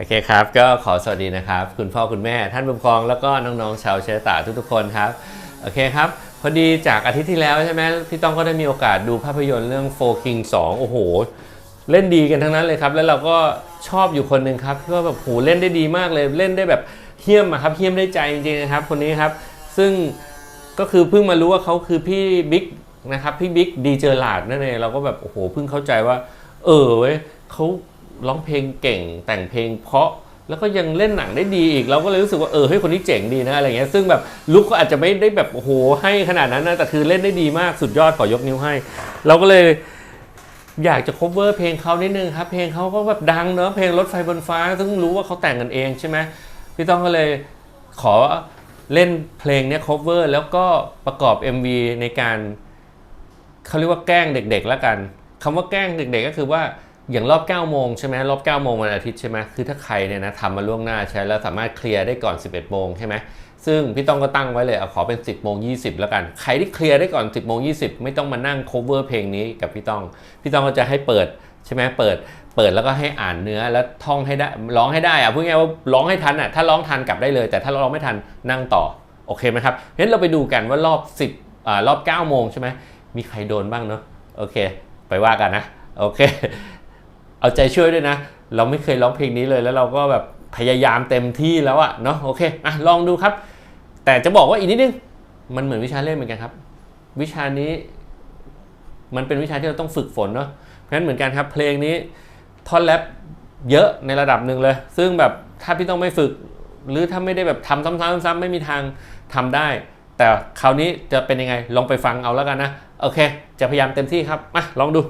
โอเคครับ ก็ขอสวัสดีนะครับ คุณพ่อคุณแม่ท่านผู้ปกครอง แล้วก็น้องๆชาวเชตาทุกๆคนครับ โอเคครับ พอดีจากอาทิตย์ที่แล้วใช่ไหมพี่ต้องก็ได้มีโอกาสดูภาพยนตร์เรื่อง Four King 2 โอ้โห เล่นดีกันทั้งนั้นเลยครับ แล้วเราก็ชอบอยู่คนหนึ่งครับที่ว่าแบบโหเล่นได้ดีมากเลยเล่นได้แบบเฮี้ยมครับเฮี้ยมได้ใจจริงๆนะครับ คนนี้ครับซึ่งก็คือเพิ่งมารู้ว่าเขาคือพี่บิ๊กนะครับพี่บิ๊กดีเจอร์ลาดนั่นเองเราก็แบบโอ้โหเพิ่งเข้าใจว่า เออเว้ยเขา ร้องเพลงเก่งแต่งเพลงเพราะแล้วก็ยังเล่นหนังได้ดีอีกเราก็เลยรู้สึกว่าเออเฮ้ยคนนี้เจ๋งดีนะอะไรเงี้ยซึ่งแบบลุกก็อาจจะไม่ได้แบบโอ้โหให้ขนาดนั้นนะแต่คือเล่นได้ดีมากสุดยอดขอยกนิ้วให้ เราก็เลยอยากจะ cover เพลงเขานิดนึงครับ เพลงเขาก็แบบดังเนอะเพลงรถไฟบนฟ้า ซึ่งรู้ว่าเขาแต่งกันเองใช่ไหมพี่ต้องก็เลยขอเล่นเพลงเนี้ย cover แล้วก็ประกอบ MV ในการเขาเรียกว่าแกล้งเด็กๆแล้วกันคำว่าแกล้งเด็กๆก็คือว่า อย่างรอบ 9 โมงใช่ไหมรอบ 9 โมงวันอาทิตย์ใช่ไหมคือถ้าใครเนี่ยนะทำมาล่วงหน้าใช้แล้วสามารถเคลียร์ได้ก่อน 11 โมงใช่ไหมซึ่งพี่ต้องก็ตั้งไว้เลยเอาขอเป็น 10 โมง 20 แล้วกัน ใครที่เคลียร์ได้ก่อน 10 โมง 20 ไม่ต้องมานั่ง cover เพลงนี้กับพี่ต้อง พี่ต้องก็จะให้เปิดใช่ไหมเปิด เปิดแล้วก็ให้อ่านเนื้อแล้วท่องให้ได้ร้องให้ได้อะพูดง่ายว่าร้องให้ทันอะถ้าร้องทันกลับได้เลย แต่ถ้าร้องไม่ทันนั่งต่อโอเคไหมครับเพรานเราไปดูกันว่ารอบ 10อ่ารอบ 9 โมงใช่ไหมมีใครโดนบ้างเนาะโอเค ไปว่ากันนะโอเค เอาใจช่วยด้วยนะ เราไม่เคยร้องเพลงนี้เลย แล้วเราก็แบบพยายามเต็มที่แล้วอะเนาะโอเคอะลองดูครับ แต่จะบอกว่าอีกนิดนึงมันเหมือนวิชาเล่นเหมือนกันครับ วิชานี้มันเป็นวิชาที่เราต้องฝึกฝนเนาะเพราะฉะนั้นเหมือนกันครับเพลงนี้ท่อนแรปเยอะในระดับหนึ่งเลย ซึ่งแบบถ้าพี่ต้องไม่ฝึก หรือถ้าไม่ได้แบบทำซ้ำๆๆไม่มีทางทำได้ แต่คราวนี้จะเป็นยังไงลองไปฟังเอาแล้วกันนะ โอเค จะพยายามเต็มที่ครับมาลองดู